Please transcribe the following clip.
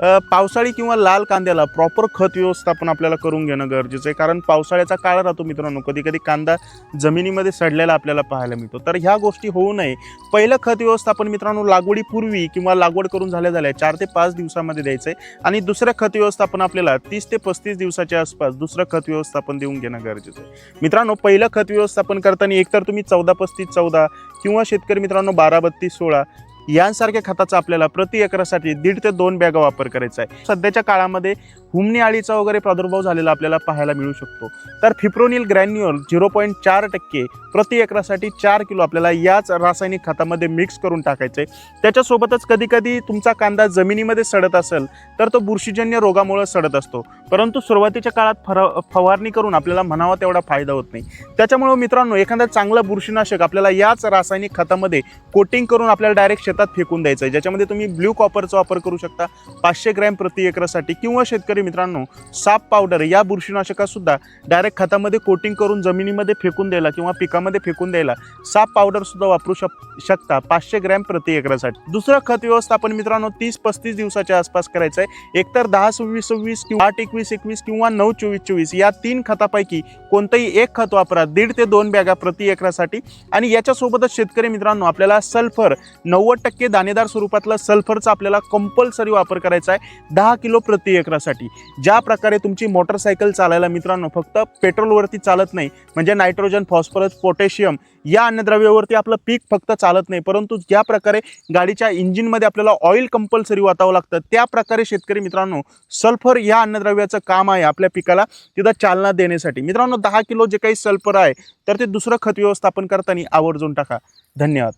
पावसाळी किंवा लाल कांद्याला प्रॉपर खत व्यवस्थापन आपल्याला करून घेणं गरजेचं आहे. कारण पावसाळ्याचा काळ राहतो मित्रांनो कधी कधी कांदा जमिनीमध्ये सडलेला आपल्याला पाहायला मिळतो. तर ह्या गोष्टी होऊ नये. पहिलं खत व्यवस्थापन मित्रांनो लागवडीपूर्वी किंवा लागवड करून झाल्या झाल्या चार ते पाच दिवसामध्ये द्यायचं आहे. आणि दुसरं खत व्यवस्थापन आपल्याला तीस ते पस्तीस दिवसाच्या आसपास दुसरं खत व्यवस्थापन देऊन घेणं गरजेचं आहे. मित्रांनो पहिलं खत व्यवस्थापन करताना एकतर तुम्ही चौदा पस्तीस चौदा किंवा शेतकरी मित्रांनो बारा बत्तीस सोळा यांसारख्या खताचा आपल्याला प्रति एकरासाठी दीड ते दोन बॅगा वापर करायचा आहे. सध्याच्या काळामध्ये हुमणी आळीचा वगैरे प्रादुर्भाव झालेला आपल्याला पाहायला मिळू शकतो. तर फिप्रोनिल ग्रॅन्युअल झिरो पॉईंट चार टक्के प्रति एकरासाठी चार किलो आपल्याला याच रासायनिक खतामध्ये मिक्स करून टाकायचं आहे त्याच्यासोबतच कधी कधी तुमचा कांदा जमिनीमध्ये सडत असेल तर तो बुरशीजन्य रोगामुळे सडत असतो. परंतु सुरुवातीच्या काळात फर फवारणी करून आपल्याला म्हणावा तेवढा फायदा होत नाही. त्याच्यामुळे मित्रांनो एखादा चांगला बुरशीनाशक आपल्याला याच रासायनिक खतामध्ये कोटिंग करून आपल्याला डायरेक्ट शेतात फेकून द्यायचं आहे ज्याच्यामध्ये तुम्ही ब्ल्यू कॉपरचा वापर करू शकता पाचशे ग्रॅम प्रति एकरासाठी किंवा शेतकरी मित्रांनो साप पावडर या बुरशीनाशकासुद्धा डायरेक्ट खतामध्ये कोटिंग करून जमिनीमध्ये फेकून द्यायला किंवा पिकामध्ये फेकून द्यायला साप पावडरसुद्धा वापरू शक शकता पाचशे ग्रॅम प्रति एकरासाठी. दुसरं खत व्यवस्थापन मित्रांनो तीस पस्तीस दिवसाच्या आसपास करायचं आहे एकतर दहा सव्वीस सव्वीस किंवा आठ एकवीस एकवीस किंवा नऊ चोवीस चोवीस या तीन खतापैकी कोणतंही एक खत वापरा. दीड ते दोन बॅगा प्रति एकरासाठी. आणि याच्यासोबतच शेतकरी मित्रांनो आपल्याला सल्फर नव्वद टक्के दाणेदार स्वरूपातला सल्फरचा आपल्याला कंपल्सरी वापर करायचा आहे दहा किलो प्रति एकरासाठी. ज्या प्रकारे तुमची मोटरसायकल चालायला मित्रांनो फक्त पेट्रोलवरती चालत नाही म्हणजे नायट्रोजन फॉस्फरस पोटॅशियम या अन्नद्रव्यावरती आपलं पीक फक्त चालत नाही परंतु ज्या प्रकारे गाडीच्या इंजिनमध्ये आपल्याला ऑइल कंपल्सरी वाटावं लागतं त्या प्रकारे शेतकरी मित्रांनो सल्फर या अन्नद्रव्याचं काम आहे आपल्या पिकाला तिथं चालना देण्यासाठी. मित्रांनो दहा किलो जे काही सल्फर आहे तर ते दुसरं खत व्यवस्थापन करताना आवर्जून टाका. धन्यवाद.